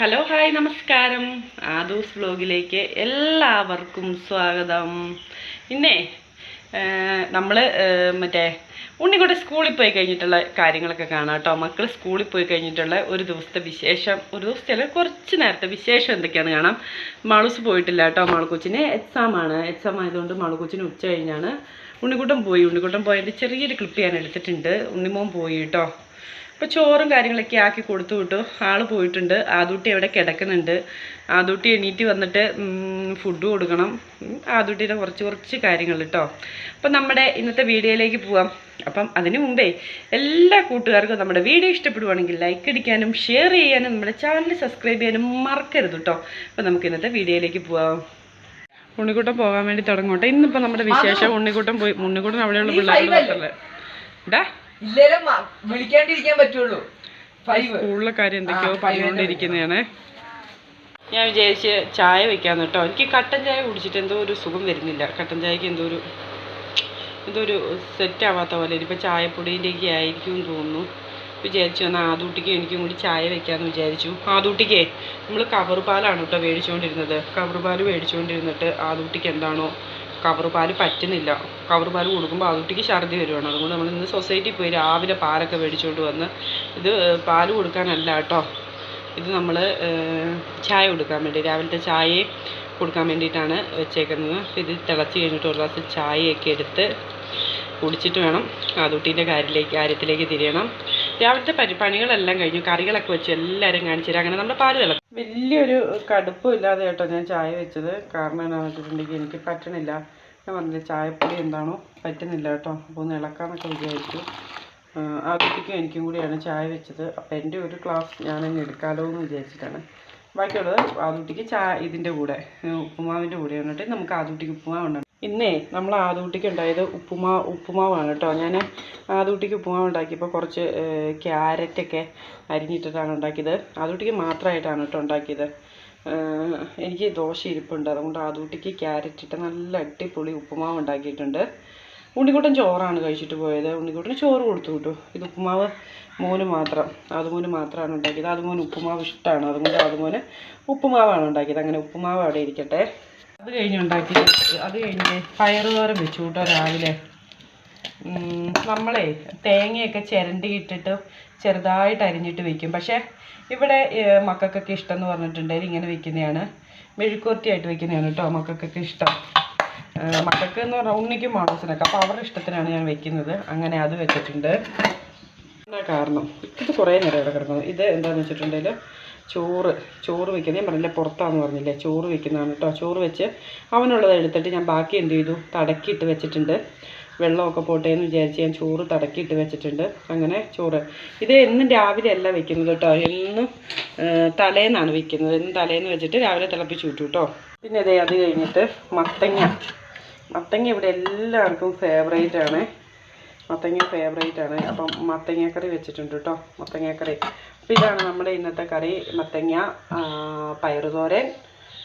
Hello hi നമസ്കാരം. ആദൂസ് വ്ലോഗിലേക്ക് എല്ലാവർക്കും സ്വാഗതം. ഇന്നേ നമ്മൾ മറ്റേ ഉണ്ണിക്കൂടെ സ്കൂളിൽ പോയി കഴിഞ്ഞിട്ടുള്ള കാര്യങ്ങളൊക്കെ കാണാം കേട്ടോ. മക്കൾ സ്കൂളിൽ പോയി കഴിഞ്ഞിട്ടുള്ള ഒരു ദിവസത്തെ വിശേഷം ഒരു ദിവസത്തെ കുറച്ച് നേരത്തെ വിശേഷം എന്തൊക്കെയാണെന്ന് കാണാം. മാളൂസ് പോയിട്ടില്ല കേട്ടോ എക്സാം ആണ്. എക്സാം ആയതുകൊണ്ട് മാളുക്കൊച്ചിന് ഉച്ച കഴിഞ്ഞാണ്. ഉണ്ണിക്കൂട്ടം പോയി. ഉണ്ണിക്കൂട്ടം പോയതിന്റെ ചെറിയൊരു ക്ലിപ്പ് ഞാൻ എടുത്തിട്ടുണ്ട്. ഉണ്ണിമോൻ പോയി കേട്ടോ. അപ്പോൾ ചോറും കാര്യങ്ങളൊക്കെ ആക്കി കൊടുത്തു വിട്ടു. ആൾ പോയിട്ടുണ്ട്. ആദൂട്ടി അവിടെ കിടക്കുന്നുണ്ട്. ആദൂട്ടി എണീറ്റ് വന്നിട്ട് ഫുഡ് കൊടുക്കണം. ആദൂട്ടിയുടെ കുറച്ച് കുറച്ച് കാര്യങ്ങൾ കേട്ടോ അപ്പം നമ്മുടെ ഇന്നത്തെ വീഡിയോയിലേക്ക് പോവാം. അപ്പം അതിനു മുമ്പേ എല്ലാ കൂട്ടുകാർക്കും നമ്മുടെ വീഡിയോ ഇഷ്ടപ്പെടുവാണെങ്കിൽ ലൈക്ക് അടിക്കാനും ഷെയർ ചെയ്യാനും നമ്മുടെ ചാനൽ സബ്സ്ക്രൈബ് ചെയ്യാനും മറക്കരുത് കേട്ടോ അപ്പം നമുക്ക് ഇന്നത്തെ വീഡിയോയിലേക്ക് പോവാം. ഉണ്ണിക്കൂട്ടം പോകാൻ വേണ്ടി തുടങ്ങോട്ടെ ഇന്നിപ്പോൾ നമ്മുടെ വിശേഷം ഉണ്ണിക്കൂട്ടം പോയി. ഉണ്ണിക്കൂട്ടം അവിടെയുള്ള മാത്രമല്ലേ ഇടാ ഇല്ലേലും വിളിക്കാണ്ടിരിക്കാൻ പറ്റുള്ളൂ. സ്കൂളിലെ കാര്യം എന്തൊക്കെയോ പറഞ്ഞുകൊണ്ടിരിക്കുന്നതാണ്. ഞാൻ വിചാരിച്ച് ചായ വെക്കാന്ന് കേട്ടോ. എനിക്ക് കട്ടൻ ചായ കുടിച്ചിട്ട് എന്തോ ഒരു സുഖം വരുന്നില്ല. കട്ടൻ ചായക്ക് എന്തോ ഒരു എന്തോ ഒരു സെറ്റ് ആവാത്ത പോലെ. ഇനിയിപ്പോൾ ചായപ്പൊടീന്റെയൊക്കെ ആയിരിക്കും എന്ന് തോന്നുന്നു. വിചാരിച്ചു എന്നാൽ ആദൂട്ടിക്ക് എനിക്കും കൂടി ചായ വെക്കാമെന്ന് വിചാരിച്ചു. ആദൂട്ടിക്കേ നമ്മൾ കവർ പാലാണ് കേട്ടോ മേടിച്ചുകൊണ്ടിരുന്നത് കവർ പാൽ മേടിച്ചുകൊണ്ടിരുന്നിട്ട് ആദൂട്ടിക്ക് എന്താണോ കവർ പാൽ പറ്റുന്നില്ല. കവർ പാൽ കൊടുക്കുമ്പോൾ ആദൂട്ടിക്ക് ഛർദി വരുവാണ്. അതുകൊണ്ട് നമ്മൾ ഇന്ന് സൊസൈറ്റിയിൽ പോയി രാവിലെ പാലൊക്കെ മേടിച്ചുകൊണ്ട് വന്ന് ഇത് പാൽ കൊടുക്കാനല്ല കേട്ടോ. ഇത് നമ്മൾ ചായ കൊടുക്കാൻ വേണ്ടി രാവിലത്തെ ചായയും കൊടുക്കാൻ വേണ്ടിയിട്ടാണ് വെച്ചേക്കുന്നത്. ഇത് തിളച്ച് കഴിഞ്ഞിട്ട് ഒരു ഗ്ലാസ് ചായയൊക്കെ എടുത്ത് കുടിച്ചിട്ട് വേണം. അതുട്ടീന്റെ കാര്യത്തിലേക്ക് കാര്യത്തിലേക്ക് തിരിയണം. രാവിലത്തെ പരിപ്പണികളെല്ലാം കഴിഞ്ഞു. കറികളൊക്കെ വെച്ച് എല്ലാവരും കാണിച്ചു തരാം. അങ്ങനെ നമ്മുടെ പാൽ തിളക്കും വലിയൊരു കടുപ്പം ഇല്ലാതെ കേട്ടോ ഞാൻ ചായ വെച്ചത്. കാരണം എന്താണെന്ന് വെച്ചിട്ടുണ്ടെങ്കിൽ എനിക്ക് പറ്റണില്ല. ഞാൻ പറഞ്ഞില്ല ചായപ്പൊടി എന്താണോ പറ്റുന്നില്ല കേട്ടോ. അപ്പോൾ ഒന്ന് ഇളക്കാമെന്നൊക്കെ വിചാരിച്ചു. ആ കുട്ടിക്കും എനിക്കും കൂടിയാണ് ചായ വെച്ചത്. അപ്പോൾ എന്റെ ഒരു ക്ലാസ് ഞാനങ്ങ് എടുക്കാലോ എന്ന് വിചാരിച്ചിട്ടാണ്. ബാക്കിയുള്ളത് ആദ്യകുട്ടിക്ക് ചായ ഇതിന്റെ കൂടെ ഉപ്പുമാവിന്റെ കൂടെ വന്നിട്ട് നമുക്ക് ആദൂട്ടിക്ക് ഉപ്പുമാവ് ഉണ്ടാകും ഇന്നേ നമ്മൾ ആദൂട്ടിക്ക് ഉണ്ടായത് ഉപ്പുമാ ഉപ്പുമാവാണ് കേട്ടോ. ഞാൻ ആദൂട്ടിക്ക് ഉപ്പുമാവ് ഉണ്ടാക്കിയപ്പോൾ കുറച്ച് ക്യാരറ്റൊക്കെ അരിഞ്ഞിട്ടിട്ടാണ് ഉണ്ടാക്കിയത്. ആദൂട്ടിക്ക് മാത്രമായിട്ടാണ് കേട്ടോ ഉണ്ടാക്കിയത്. എനിക്ക് ദോശ ഇരിപ്പുണ്ട്. അതുകൊണ്ട് ആദൂട്ടിക്ക് ക്യാരറ്റ് ഇട്ട് നല്ല അടിപൊളി ഉപ്പുമാവ് ഉണ്ടാക്കിയിട്ടുണ്ട്. ഉണ്ണിക്കുട്ടൻ ചോറാണ് കഴിച്ചിട്ട് പോയത്. ഉണ്ണിക്കുട്ടന് ചോറ് കൊടുത്തു കിട്ടു ഇത് ഉപ്പുമാവ് മോന് മാത്രം. അതുമോന് മാത്രമാണ് ഉണ്ടാക്കിയത്. അതുമോന് ഉപ്പുമാവ് ഇഷ്ടമാണ്. അതുകൊണ്ട് അതുമോന് ഉപ്പുമാവാണ് ഉണ്ടാക്കിയത്. അങ്ങനെ ഉപ്പുമാവ് അവിടെ ഇരിക്കട്ടെ. അത് കഴിഞ്ഞ് ഉണ്ടാക്കി അത് കഴിഞ്ഞ് പയറുതോരൻ വെച്ചു കേട്ടോ രാവിലെ. നമ്മളെ തേങ്ങയൊക്കെ ചിരണ്ടി ഇട്ടിട്ട് ചെറുതായിട്ട് അരിഞ്ഞിട്ട് വെക്കും. പക്ഷേ ഇവിടെ മക്കൾക്കൊക്കെ ഇഷ്ടം എന്ന് പറഞ്ഞിട്ടുണ്ടെങ്കിൽ ഇങ്ങനെ വെക്കുന്നതാണ്. മെഴുക്കുവരട്ടിയായിട്ട് വെക്കുന്നതാണ് കേട്ടോ മക്കൾക്കൊക്കെ ഇഷ്ടം. മക്കൾക്ക് എന്ന് പറഞ്ഞാൽ ഉണ്ണിക്കും മാണൂസിനൊക്കെ അപ്പോൾ അവരുടെ ഇഷ്ടത്തിനാണ് ഞാൻ വെക്കുന്നത്. അങ്ങനെ അത് വെച്ചിട്ടുണ്ട്. കാരണം? ഇത് കുറേ നേരം ഇവിടെ കിടക്കുന്നു. ഇത് എന്താണെന്ന് വെച്ചിട്ടുണ്ടെങ്കിൽ ചോറ് ചോറ് വെക്കുന്നത്. ഞാൻ പറഞ്ഞില്ലേ പുറത്താന്ന് പറഞ്ഞില്ലേ ചോറ് വെക്കുന്നതാണ് കേട്ടോ ചോറ് വെച്ച് അവനുള്ളത് എടുത്തിട്ട് ഞാൻ ബാക്കി എന്ത് ചെയ്തു? തടക്കിയിട്ട് വെച്ചിട്ടുണ്ട്. വെള്ളമൊക്കെ പോട്ടെ എന്ന് വിചാരിച്ച് ഞാൻ ചോറ് തടക്കിയിട്ട് വെച്ചിട്ടുണ്ട്. അങ്ങനെ ചോറ്. ഇത് എന്നും രാവിലെ അല്ല വെക്കുന്നത് കേട്ടോ എന്നും തലേന്നാണ് വെക്കുന്നത്. എന്നും തലേന്ന് വെച്ചിട്ട് രാവിലെ തിളപ്പിച്ച് വിട്ടു കേട്ടോ പിന്നെ അതേ അത് കഴിഞ്ഞിട്ട് മത്തങ്ങ. മത്തങ്ങ ഇവിടെ എല്ലാവർക്കും ഫേവറേറ്റ് ആണ്. മത്തങ്ങ ഫേവറേറ്റ് ആണ്. അപ്പം മത്തങ്ങക്കറി വെച്ചിട്ടുണ്ട് കേട്ടോ മത്തങ്ങക്കറി. അപ്പം ഇതാണ് നമ്മുടെ ഇന്നത്തെ കറി. മത്തങ്ങ പയറുതോരൻ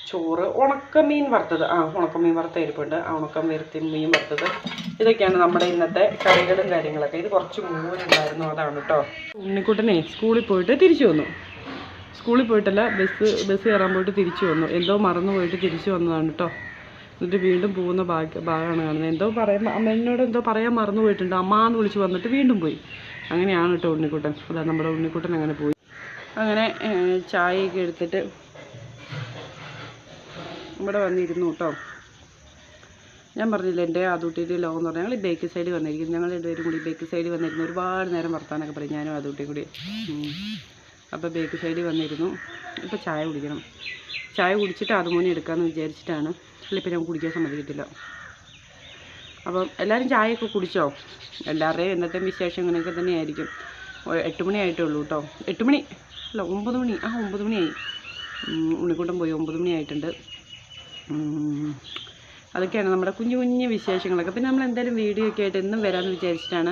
ചോറ് ഉണക്കമീൻ വറുത്തത്. ആ ഉണക്കമീൻ വറുത്ത ഇരിപ്പുണ്ട് ആ ഉണക്കം വരുത്തി മീൻ വറുത്തത്. ഇതൊക്കെയാണ് നമ്മുടെ ഇന്നത്തെ കറികളും കാര്യങ്ങളൊക്കെ. ഇത് കുറച്ച് മൂന്നുണ്ടായിരുന്നു അതാണ് കേട്ടോ ഉണ്ണിക്കുട്ടനെ സ്കൂളിൽ പോയിട്ട് തിരിച്ചു വന്നു. സ്കൂളിൽ പോയിട്ടല്ല ബസ് ബസ് കയറാൻ പോയിട്ട് തിരിച്ചു വന്നു. എന്തോ മറന്നു പോയിട്ട് തിരിച്ചു വന്നതാണ് കേട്ടോ എന്നിട്ട് വീണ്ടും പോകുന്ന ഭാഗ്യ ഭാഗമാണ് കാണുന്നത്. എന്തോ പറയാൻ അമ്മേനോട് എന്തോ പറയാൻ മറന്നു പോയിട്ടുണ്ട്. അമ്മ എന്ന് വിളിച്ച് വന്നിട്ട് വീണ്ടും പോയി. അങ്ങനെയാണ് കേട്ടോ ഉണ്ണിക്കുട്ടൻ. അതാ നമ്മുടെ ഉണ്ണിക്കുട്ടൻ അങ്ങനെ പോയി. അങ്ങനെ ചായയൊക്കെ എടുത്തിട്ട് ഇവിടെ വന്നിരുന്നു കേട്ടോ. ഞാൻ പറഞ്ഞില്ല എന്റെ ആദൂട്ടിയുടെ ലോകം എന്ന് പറഞ്ഞാൽ ഞങ്ങൾ ഈ ബേക്ക് സൈഡ് വന്നിരിക്കുന്നു. ഞങ്ങൾ രണ്ടുപേരും കൂടി ബേക്ക് സൈഡ് വന്നിരുന്നു. ഒരുപാട് നേരം വർത്താനൊക്കെ പറയും ഞാനും ആദൂട്ടിയും കൂടി. അപ്പോൾ ബേക്ക് സൈഡിൽ വന്നിരുന്നു. ഇപ്പോൾ ചായ കുടിക്കണം. ചായ കുടിച്ചിട്ട് അതുമോനെ എടുക്കാമെന്ന് വിചാരിച്ചിട്ടാണ്. അല്ല പിന്നെ ഞാൻ കുടിക്കാൻ സമ്മതിക്കത്തില്ല. അപ്പം എല്ലാവരും ചായയൊക്കെ കുടിച്ചോ? എല്ലാവരുടെയും ഇന്നത്തെ വിശേഷം ഇങ്ങനെയൊക്കെ തന്നെയായിരിക്കും. എട്ട് മണി ആയിട്ടേ ഉള്ളൂ കേട്ടോ. എട്ട് മണി? അല്ല ഒമ്പത് മണി. ആ ഒമ്പത് മണിയായി ഉണ്ണിക്കൂട്ടം പോയി ഒമ്പത് മണിയായിട്ടുണ്ട് അതൊക്കെയാണ് നമ്മുടെ കുഞ്ഞു കുഞ്ഞു വിശേഷങ്ങളൊക്കെ. പിന്നെ നമ്മൾ എന്തായാലും വീഡിയോ ഒക്കെ ആയിട്ട് എന്നും വരാമെന്ന് വിചാരിച്ചിട്ടാണ്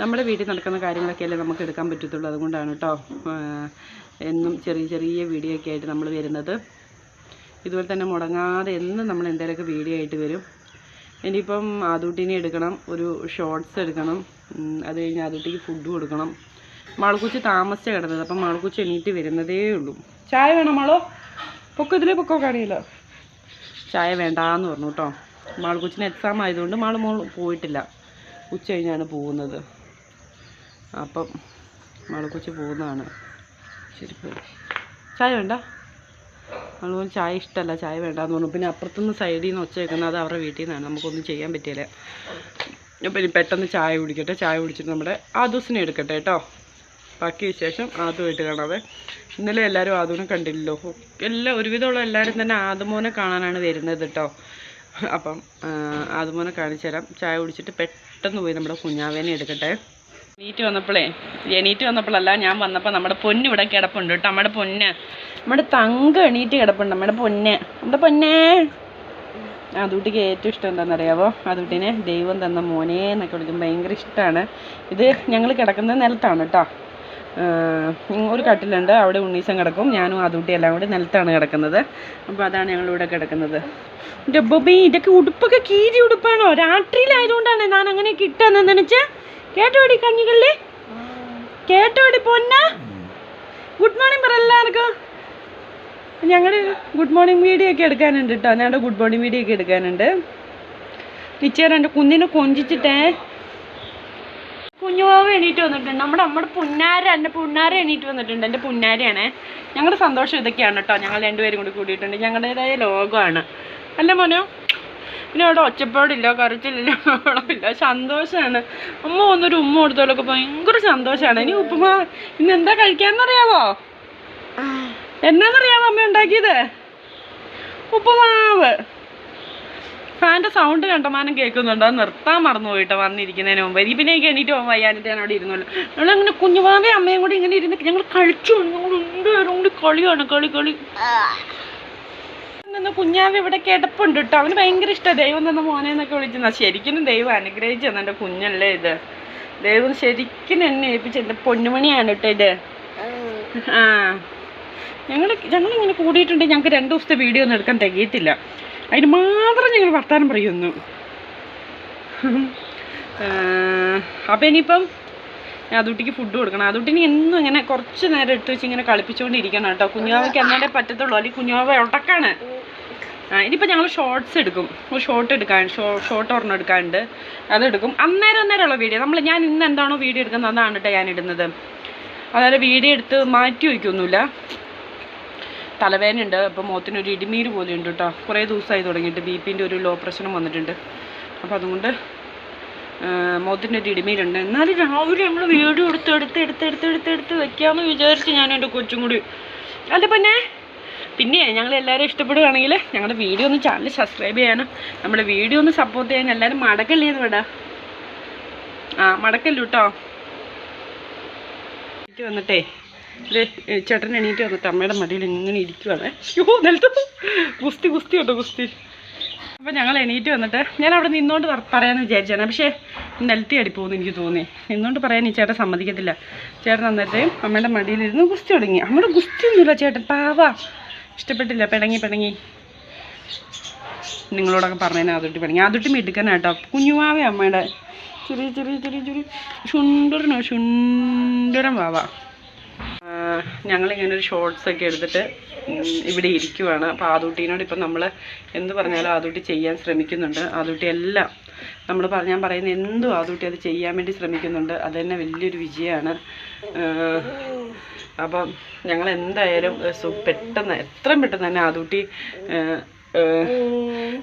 നമ്മുടെ വീട്ടിൽ നടക്കുന്ന കാര്യങ്ങളൊക്കെ അല്ലേ നമുക്ക് എടുക്കാൻ പറ്റത്തുള്ളൂ. അതുകൊണ്ടാണ് കേട്ടോ എന്നും ചെറിയ ചെറിയ വീഡിയോ ഒക്കെ ആയിട്ട് നമ്മൾ വരുന്നത്. ഇതുപോലെ തന്നെ മുടങ്ങാതെ എന്നും നമ്മൾ എന്തെങ്കിലുമൊക്കെ വീഡിയോ ആയിട്ട് വരും. ഇനിയിപ്പം ആദൂട്ടിനെ എടുക്കണം ഒരു ഷോർട്സ് എടുക്കണം അത് കഴിഞ്ഞ് ആദൂട്ടിക്ക് ഫുഡ് കൊടുക്കണം. മാളക്കുച്ചി താമസിച്ച കിടന്നത് അപ്പം മാളക്കുച്ചി എണീറ്റ് വരുന്നതേ ഉള്ളൂ. ചായ വേണം മാളോ? പൊക്കോ ഇതിലേ പൊക്കോ കാണിയല്ലോ ചായ വേണ്ടാന്ന് പറഞ്ഞു കേട്ടോ. മാളക്കുച്ചിന് എക്സാം ആയതുകൊണ്ട് മാൾ മോൾ പോയിട്ടില്ല. ഉച്ച കഴിഞ്ഞാണ് പോകുന്നത്. അപ്പം മാളക്കുച്ചി പോകുന്നതാണ്. ശരി ചായ വേണ്ട? അതുപോലെ ചായ ഇഷ്ടമല്ല ചായ വേണ്ടാന്ന് പറഞ്ഞു. പിന്നെ അപ്പുറത്തുനിന്ന് സൈഡിൽ നിന്ന് ഒച്ച വെക്കുന്നത് അത് അവരുടെ വീട്ടിൽ നിന്നാണ്. നമുക്കൊന്നും ചെയ്യാൻ പറ്റിയില്ല. അപ്പം ഇനി പെട്ടെന്ന് ചായ കുടിക്കട്ടെ. ചായ കുടിച്ചിട്ട് നമ്മുടെ ആദൂസിനെ എടുക്കട്ടെ കേട്ടോ. ബാക്കി വിശേഷം ആദ്യമായിട്ട് കാണാതെ ഇന്നലെ എല്ലാവരും ആദൂനെ കണ്ടില്ലല്ലോ. എല്ലാ ഒരുവിധമുള്ള എല്ലാവരും തന്നെ ആദമോനെ കാണാനാണ് വരുന്നത് കേട്ടോ. അപ്പം ആദമോനെ കാണിച്ചു തരാം ചായ കുടിച്ചിട്ട് പെട്ടെന്ന് പോയി നമ്മുടെ കുഞ്ഞാവേനെ എടുക്കട്ടെ. എണീറ്റ് വന്നപ്പോഴേ എണീറ്റ് വന്നപ്പോഴല്ല ഞാൻ വന്നപ്പോൾ നമ്മുടെ പൊന്ന് ഇവിടെ കിടപ്പുണ്ട് കേട്ടോ നമ്മുടെ പൊന്ന്. നമ്മുടെ തങ്ക എണീറ്റ് കിടപ്പുണ്ട് നമ്മുടെ പൊന്ന്. നമ്മുടെ പൊന്നേ. അതുട്ടിക്ക് ഏറ്റവും ഇഷ്ടം എന്താണെന്നറിയാവോ? അതുട്ടിനെ ദൈവം തന്ന മോനെ എന്നൊക്കെ വിളിക്കും ഭയങ്കര ഇഷ്ടമാണ്. ഇത് ഞങ്ങൾ കിടക്കുന്നത് നിലത്താണ് കേട്ടോ. ഒരു കട്ടിലുണ്ട് അവിടെ ഉണ്ണീസം കിടക്കും ഞാനും അതുട്ടി എല്ലാം കൂടി നിലത്താണ് കിടക്കുന്നത്. അപ്പോൾ അതാണ് ഞങ്ങളിവിടെ കിടക്കുന്നത്. എന്റെ ബൊബി ഇതൊക്കെ ഉടുപ്പൊക്കെ കീരി ഉടുപ്പാണോ? രാത്രിയിലായതുകൊണ്ടാണ് ഞാൻ അങ്ങനെ ഇട്ടെന്ന് നനച്ച് കേട്ടോടി കഞ്ഞികളിലെ കേട്ടോടി പൊന്ന? ഗുഡ് മോർണിംഗ് പറ എല്ലാവർക്കും. ഞങ്ങൾ ഗുഡ് മോർണിംഗ് വീഡിയോ ഒക്കെ എടുക്കാനുണ്ട് കേട്ടോ ഞങ്ങളുടെ ഗുഡ് മോർണിംഗ് വീഡിയോ ഒക്കെ എടുക്കാനുണ്ട്. ടീച്ചർ എന്റെ കുഞ്ഞിനെ കൊഞ്ചിച്ചിട്ടേ. കുഞ്ഞുമാവ് എണീറ്റ് വന്നിട്ടുണ്ട്. നമ്മുടെ നമ്മുടെ പുന്നാര എന്റെ പുന്നാര എണീറ്റ് വന്നിട്ടുണ്ട്. എന്റെ പുന്നാരയാണ്. ഞങ്ങളുടെ സന്തോഷം ഇതൊക്കെയാണ് കേട്ടോ ഞങ്ങൾ രണ്ടുപേരും കൂടി കൂടിയിട്ടുണ്ട്. ഞങ്ങളുടേതായ ലോകമാണ്. അല്ല മോനോ? പിന്നെ അവിടെ ഒച്ചപ്പാടില്ല കരച്ചിലില്ല ബഹളമില്ല. സന്തോഷമാണ് അമ്മ വന്നൊരു ഉമ്മ കൊടുത്തോലൊക്കെ ഭയങ്കര സന്തോഷമാണ് ഇനി ഉപ്പുമാ ഇന്ന് എന്താ കഴിക്കാന്നറിയാവോ? എന്നാന്നറിയാമോ അമ്മ ഉണ്ടാക്കിയത്? ഉപ്പുമാവ്. ഫാന്റെ സൗണ്ട് കണ്ടമാനം കേൾക്കുന്നുണ്ട്. അത് നിർത്താൻ മറന്നു പോയിട്ട് വന്നിരിക്കുന്നതിന് മുമ്പ്. ഇനി പിന്നെ എനിക്ക് എണീറ്റ് പോകാൻ വയ്യാനിട്ട് ഞാൻ അവിടെ ഇരുന്നല്ലോ ഞങ്ങളങ്ങനെ കുഞ്ഞുമാവേ അമ്മയും കൂടി ഇങ്ങനെ ഇരുന്ന് ഞങ്ങൾ കളിച്ചു. ഞങ്ങൾ രണ്ടുപേരും കൂടി കളിയാണ് കളി കളി. നിന്ന് കുഞ്ഞാവ് ഇവിടെ കിടപ്പുണ്ട് കേട്ടോ അവന് ഭയങ്കര ഇഷ്ടമാണ് ദൈവം തന്ന മോനെ എന്നൊക്കെ വിളിക്കുന്ന ശരിക്കും ദൈവം അനുഗ്രഹിച്ചു തന്നെ എന്റെ കുഞ്ഞല്ലേ ഇത്. ദൈവം ശരിക്കും എന്നെ ഏൽപ്പിച്ച. എന്റെ പൊന്നുമണിയാണ് കേട്ടോ ഇത്. ആ. ഞങ്ങൾ ഞങ്ങളിങ്ങനെ കൂടിയിട്ടുണ്ട്. ഞങ്ങൾക്ക് രണ്ട് ദിവസത്തെ വീഡിയോ ഒന്നും എടുക്കാൻ തികയത്തില്ല. അതിന് മാത്രം ഞങ്ങൾ വർത്താനം പറയുന്നു. അപ്പം ഇനിയിപ്പം അതുട്ടിക്ക് ഫുഡ് കൊടുക്കണം. അതുട്ടിന് എന്നും ഇങ്ങനെ കുറച്ച് നേരം എടുത്ത് വെച്ച് ഇങ്ങനെ കളിപ്പിച്ചുകൊണ്ടിരിക്കണം കേട്ടോ കുഞ്ഞാവയ്ക്ക് എന്നാലേ പറ്റത്തുള്ളൂ. അല്ലെങ്കിൽ കുഞ്ഞാവ ഉടക്കാണ് ഇനിയിപ്പോൾ ഞങ്ങൾ ഷോർട്സ് എടുക്കും. ഷോർട്ട് എടുക്കാൻ ഷോർട്ട് ഒരെണ്ണം എടുക്കാനുണ്ട്. അതെടുക്കും അന്നേരം അന്നേരമുള്ള വീഡിയോ നമ്മൾ ഞാൻ ഇന്ന് എന്താണോ വീഡിയോ എടുക്കുന്നത് അതാണ് കേട്ടോ ഞാൻ ഇടുന്നത്. അതായത് വീഡിയോ എടുത്ത് മാറ്റി വയ്ക്കൊന്നുമില്ല. തലവേദനയുണ്ട്. അപ്പോൾ മുഖത്തിനൊരു ഇടിമീര് പോലെ ഉണ്ട് കേട്ടോ കുറേ ദിവസമായി തുടങ്ങിയിട്ട് ബി പിന്റെ ഒരു ലോ പ്രഷറും വന്നിട്ടുണ്ട്. അപ്പോൾ അതുകൊണ്ട് മുഖത്തിന്റെ ഒരു ഇടിമീരുണ്ട്. എന്നാലും രാവിലെ നമ്മൾ വീഡിയോ എടുത്ത് എടുത്ത് എടുത്ത് എടുത്ത് എടുത്ത് വെക്കാമെന്ന് വിചാരിച്ച് ഞാൻ എന്റെ കൊച്ചും കൂടി. അല്ല പിന്നെ പിന്നെ ഞങ്ങൾ എല്ലാവരും ഇഷ്ടപ്പെടുകയാണെങ്കിൽ ഞങ്ങളുടെ വീഡിയോ ഒന്ന് ചാനൽ സബ്സ്ക്രൈബ് ചെയ്യാനും നമ്മുടെ വീഡിയോ ഒന്ന് സപ്പോർട്ട് ചെയ്യാൻ എല്ലാവരും മടക്കല്ലേന്ന് വിടാ. ആ മടക്കല്ലോ കേട്ടോ വന്നിട്ടേ ഇത് ചേട്ടൻ എണീറ്റ് വന്നിട്ട് അമ്മയുടെ മടിയിൽ ഇങ്ങനെ ഇരിക്കുവാണ്. യോ നിലത്ത് ഗുസ്തി ഗുസ്തി ഉണ്ടോ ഗുസ്തി. അപ്പം ഞങ്ങൾ എണീറ്റ് വന്നിട്ട് ഞാൻ അവിടെ നിന്നോണ്ട് പറ- പറയാമെന്ന് വിചാരിച്ചാണ് പക്ഷേ നിലത്തി അടിപ്പോന്ന് എനിക്ക് തോന്നി നിന്നോണ്ട് പറയാൻ ഈ ചേട്ടൻ സമ്മതിക്കത്തില്ല. ചേട്ടൻ വന്നിട്ട് അമ്മയുടെ മടിയിലിരുന്ന് ഗുസ്തി തുടങ്ങി. അമ്മയുടെ ഗുസ്തി ഒന്നുമില്ല ചേട്ടൻ പാവാ. ഇഷ്ടപ്പെട്ടില്ല. പിണങ്ങി പിണങ്ങി. നിങ്ങളോടൊക്കെ പറഞ്ഞതിന് അതുട്ടി പിണങ്ങി. അതുട്ടി മിടുക്കനാട്ടോ. കുഞ്ഞുവാവേ അമ്മയുടെ. ചെറിയ ചെറിയ ചെറിയ ചെറിയ. ശുണ്ടരനോ ശുണ്ടരൻ വാവ. ഞങ്ങളിങ്ങനെ ഒരു ഷോർട്സ് ഒക്കെ എടുത്തിട്ട് ഇവിടെ ഇരിക്കുവാണ്. അപ്പോൾ ആദൂട്ടീനോട് ഇപ്പം നമ്മൾ എന്ത് പറഞ്ഞാലും ആദൂട്ടി ചെയ്യാൻ ശ്രമിക്കുന്നുണ്ട്. ആദൂട്ടി എല്ലാം നമ്മൾ ഞാൻ പറയുന്ന എന്തും ആദൂട്ടി അത് ചെയ്യാൻ വേണ്ടി ശ്രമിക്കുന്നുണ്ട്. അത് തന്നെ വലിയൊരു വിജയമാണ് അപ്പം ഞങ്ങൾ എന്തായാലും പെട്ടെന്ന് എത്രയും പെട്ടെന്ന് തന്നെ ഏഹ്,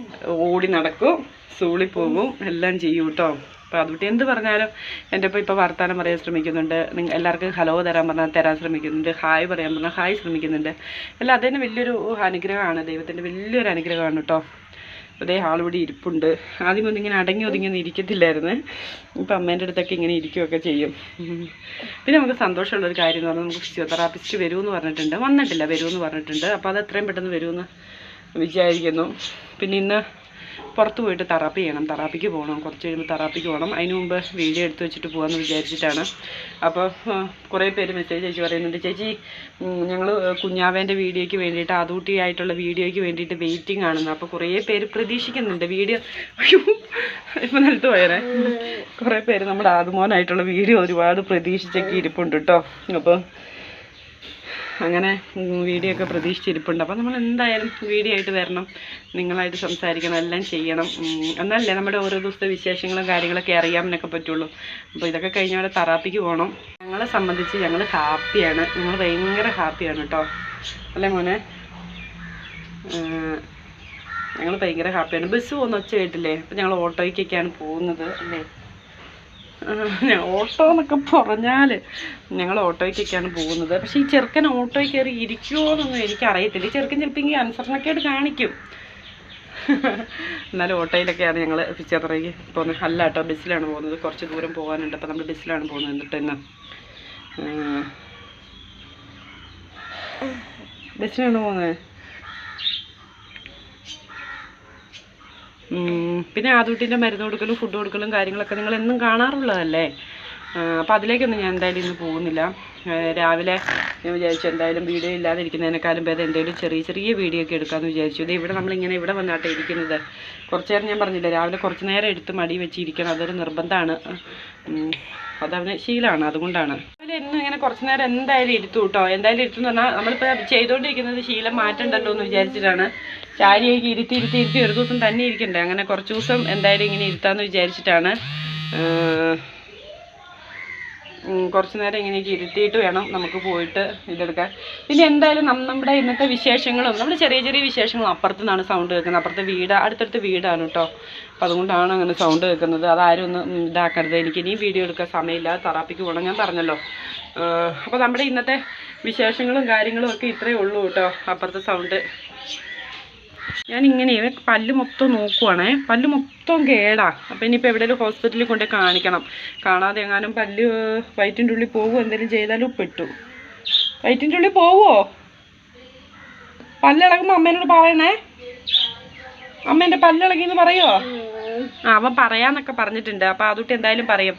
ഓടി നടക്കും സൂളി പോകും എല്ലാം ചെയ്യും കേട്ടോ അപ്പോൾ അതുകൊണ്ട് എന്ത് പറഞ്ഞാലും എന്റെ ഇപ്പോൾ ഇപ്പോൾ വർത്താനം പറയാൻ ശ്രമിക്കുന്നുണ്ട്. നിങ്ങൾ എല്ലാവർക്കും ഹലോ തരാൻ പറഞ്ഞാൽ തരാൻ ശ്രമിക്കുന്നുണ്ട്. ഹായ് പറയാൻ പറഞ്ഞാൽ ഹായ് ശ്രമിക്കുന്നുണ്ട്. എല്ലാം അതിന് വലിയൊരു അനുഗ്രഹമാണ്. ദൈവത്തിന്റെ വലിയൊരു അനുഗ്രഹമാണ് കേട്ടോ അതേ ആളിവിടെ ഇരിപ്പുണ്ട്. ആദ്യം ഒന്നും ഇങ്ങനെ അടങ്ങി ഒതുങ്ങി ഒന്നും ഇരിക്കത്തില്ലായിരുന്നു. ഇപ്പം അമ്മേന്റെ അടുത്തൊക്കെ ഇങ്ങനെ ഇരിക്കുകയൊക്കെ ചെയ്യും. പിന്നെ നമുക്ക് സന്തോഷമുള്ളൊരു കാര്യം എന്ന് പറഞ്ഞാൽ നമുക്ക് ഫിസിയോതെറാപ്പിസ്റ്റ് വരുമെന്ന് പറഞ്ഞിട്ടുണ്ട്. വന്നിട്ടില്ല വരുമെന്ന് പറഞ്ഞിട്ടുണ്ട്. അപ്പോൾ അത് എത്രയും പെട്ടെന്ന് വരുമെന്ന് വിചാരിക്കുന്നു. പിന്നെ ഇന്ന് പുറത്ത് പോയിട്ട് തെറാപ്പി ചെയ്യണം. തെറാപ്പിക്ക് പോകണം. കുറച്ച് കഴിയുമ്പോൾ തെറാപ്പിക്ക് പോകണം. അതിന് മുമ്പ് വീഡിയോ എടുത്ത് വെച്ചിട്ട് പോകാമെന്ന് വിചാരിച്ചിട്ടാണ്. അപ്പോൾ കുറേ പേര് മെസ്സേജ് അയച്ച് പറയുന്നുണ്ട് ചേച്ചി ഞങ്ങൾ കുഞ്ഞാവേന്റെ വീഡിയോയ്ക്ക് വേണ്ടിയിട്ട് ആദൂട്ടിയായിട്ടുള്ള വീഡിയോയ്ക്ക് വേണ്ടിയിട്ട് വെയിറ്റിംഗ് ആണെന്ന്. അപ്പോൾ കുറേ പേര് പ്രതീക്ഷിക്കുന്നുണ്ട്. വീഡിയോ അയ്യോ ഇപ്പം നിലത്ത് പോയേ കുറേ പേര് നമ്മുടെ ആദുമോനായിട്ടുള്ള വീഡിയോ ഒരുപാട് പ്രതീക്ഷിച്ചൊക്കെ ഇരിപ്പുണ്ട് കേട്ടോ അപ്പോൾ അങ്ങനെ വീഡിയോ ഒക്കെ പ്രതീക്ഷിച്ചിരിപ്പുണ്ട്. അപ്പോൾ നമ്മൾ എന്തായാലും വീഡിയോ ആയിട്ട് വരണം. നിങ്ങളായിട്ട് സംസാരിക്കണം. എല്ലാം ചെയ്യണം. എന്നല്ലേ നമ്മുടെ ഓരോ ദിവസത്തെ വിശേഷങ്ങളും കാര്യങ്ങളൊക്കെ അറിയാമെന്നൊക്കെ പറ്റുള്ളൂ. അപ്പോൾ ഇതൊക്കെ കഴിഞ്ഞാൽ തറാപ്പിക്ക് പോകണം ഞങ്ങളെ സംബന്ധിച്ച് ഞങ്ങൾ ഹാപ്പിയാണ്. ഞങ്ങൾ ഭയങ്കര ഹാപ്പിയാണ് കേട്ടോ അല്ലേ മോനെ? ഞങ്ങൾ ഭയങ്കര ഹാപ്പിയാണ്. ബസ് പോകുന്ന ഒച്ച കേട്ടില്ലേ? അപ്പം ഞങ്ങൾ ഓട്ടോയ്ക്കൊക്കെയാണ് പോകുന്നത്. അല്ലേ? ഓട്ടോ എന്നൊക്കെ പറഞ്ഞാൽ ഞങ്ങൾ ഓട്ടോയ്ക്കൊക്കെയാണ് പോകുന്നത്. പക്ഷേ ഈ ചെറുക്കൻ ഓട്ടോയിൽ കയറി ഇരിക്കുമോ എന്നൊന്നും എനിക്കറിയത്തില്ല. ഈ ചെറുക്കൻ ചിലപ്പോൾ ഈ അനുസരണക്കേട് കാണിക്കും. എന്നാലും ഓട്ടോയിലൊക്കെയാണ് ഞങ്ങൾ പിച്ചറയ്ക്ക് പോകുന്നത്. അല്ല കേട്ടോ ബസ്സിലാണ് പോകുന്നത്. കുറച്ച് ദൂരം പോകാനുണ്ട്. അപ്പോൾ നമ്മൾ ബസ്സിലാണ് പോകുന്നത് എന്നിട്ട് തന്നെ. ബസ്സിലാണ് പോകുന്നത്? പിന്നെ ആദൂട്ടിന്റെ മരുന്ന് കൊടുക്കലും ഫുഡ് കൊടുക്കലും കാര്യങ്ങളൊക്കെ നിങ്ങൾ എന്നും കാണാറുള്ളതല്ലേ? അപ്പോൾ അതിലേക്കൊന്നും ഞാൻ എന്തായാലും ഇന്ന് പോകുന്നില്ല. രാവിലെ ഞാൻ വിചാരിച്ചു എന്തായാലും വീഡിയോ ഇല്ലാതെ ഇരിക്കുന്നതിനേക്കാളും ഭേദം എന്തെങ്കിലും ചെറിയ ചെറിയ വീഡിയോ ഒക്കെ എടുക്കാമെന്ന് വിചാരിച്ചു. ഇത് ഇവിടെ നമ്മളിങ്ങനെ ഇവിടെ വന്നാട്ടെ ഇരിക്കുന്നത്. കുറച്ച് നേരം ഞാൻ പറഞ്ഞില്ല രാവിലെ കുറച്ച് നേരം എടുത്ത് മടി വെച്ചിരിക്കണം. അതൊരു നിർബന്ധമാണ്. അതവന് ശീലമാണ് അതുകൊണ്ടാണ്. രാവിലെ എന്നും ഇങ്ങനെ കുറച്ച് നേരം എന്തായാലും ഇരുത്തു കേട്ടോ എന്തായാലും ഇരുത്തു എന്ന് പറഞ്ഞാൽ നമ്മളിപ്പോൾ ചെയ്തുകൊണ്ടിരിക്കുന്നത് ശീലം മാറ്റണ്ടല്ലോ എന്ന് വിചാരിച്ചിട്ടാണ്. ചാരിയൊക്കെ ഇരുത്തി ഇരുത്തി ഇരുത്തി ഒരു ദിവസം തന്നെ ഇരിക്കണ്ടേ? അങ്ങനെ കുറച്ച് ദിവസം എന്തായാലും ഇങ്ങനെ ഇരുത്താമെന്ന് വിചാരിച്ചിട്ടാണ്. കുറച്ച് നേരം ഇങ്ങനെയൊക്കെ ഇരുത്തിയിട്ട് വേണം നമുക്ക് പോയിട്ട് ഇതെടുക്കാൻ. പിന്നെ എന്തായാലും നമ്മുടെ ഇന്നത്തെ വിശേഷങ്ങളും നമ്മുടെ ചെറിയ ചെറിയ വിശേഷങ്ങളും അപ്പുറത്തു നിന്നാണ് സൗണ്ട് കേൾക്കുന്നത്. അപ്പുറത്തെ വീട് അടുത്തടുത്ത് വീടാണ് കേട്ടോ അപ്പം അതുകൊണ്ടാണ് അങ്ങനെ സൗണ്ട് കേൾക്കുന്നത്. അതാരും ഒന്ന് ഇതാക്കരുത്. എനിക്ക് ഇനിയും വീഡിയോ എടുക്കാൻ സമയമില്ല. തെറാപ്പിക്ക് പോകണം. ഞാൻ പറഞ്ഞല്ലോ. അപ്പോൾ നമ്മുടെ ഇന്നത്തെ വിശേഷങ്ങളും കാര്യങ്ങളും ഒക്കെ ഇത്രയേ ഉള്ളൂ കേട്ടോ അപ്പുറത്തെ സൗണ്ട് ഞാൻ ഇങ്ങനെ പല്ല് മൊത്തം നോക്കുവാണേ. പല്ല് മൊത്തം കേടാ. അപ്പം ഇനിയിപ്പോൾ എവിടെയെങ്കിലും ഹോസ്പിറ്റലിൽ കൊണ്ട് കാണിക്കണം. കാണാതെ എങ്ങാനും പല്ല് വയറ്റിന്റെ ഉള്ളിൽ പോകുമോ എന്തെങ്കിലും ചെയ്താലും പെട്ടു വയറ്റിന്റെ ഉള്ളിൽ പോവുമോ പല്ലിളകുമ്പോൾ അമ്മേനോട് പറയണേ. അമ്മേന്റെ പല്ലിളകി എന്ന് പറയുമോ ആ അവൻ പറയാന്നൊക്കെ പറഞ്ഞിട്ടുണ്ട്. അപ്പോൾ അതുകൊണ്ട് എന്തായാലും പറയും.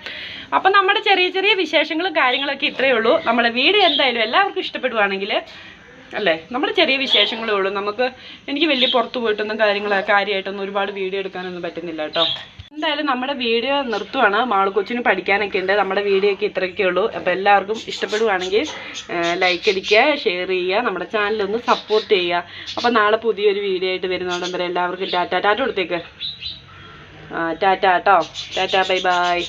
അപ്പം നമ്മുടെ ചെറിയ ചെറിയ വിശേഷങ്ങളും കാര്യങ്ങളൊക്കെ ഇത്രയേ ഉള്ളൂ. നമ്മുടെ വീഡിയോ എന്തായാലും എല്ലാവർക്കും ഇഷ്ടപ്പെടുവാണെങ്കിൽ അല്ലേ? നമ്മുടെ ചെറിയ വിശേഷങ്ങളേ ഉള്ളൂ. നമുക്ക് എനിക്ക് വലിയ പുറത്ത് പോയിട്ടൊന്നും കാര്യങ്ങൾ കാര്യമായിട്ടൊന്നും ഒരുപാട് വീഡിയോ എടുക്കാനൊന്നും പറ്റുന്നില്ല കേട്ടോ. എന്തായാലും നമ്മുടെ വീഡിയോ നിർത്തുവാണ്. മാൾ കൊച്ചിന് പഠിക്കാനൊക്കെ ഉണ്ട്. നമ്മുടെ വീഡിയോ ഒക്കെ ഇത്രയൊക്കെ ഉള്ളൂ. അപ്പോൾ എല്ലാവർക്കും ഇഷ്ടപ്പെടുവാണെങ്കിൽ ലൈക്ക് അടിക്കുക ഷെയർ ചെയ്യുക നമ്മുടെ ചാനലൊന്ന് സപ്പോർട്ട് ചെയ്യുക. അപ്പോൾ നാളെ പുതിയൊരു വീഡിയോ ആയിട്ട് വരുന്നോടം വരെ എല്ലാവർക്കും ടാറ്റ ടാറ്റ കൊടുത്തേക്ക്. ടാറ്റ കേട്ടോ ടാറ്റ ബൈ ബൈ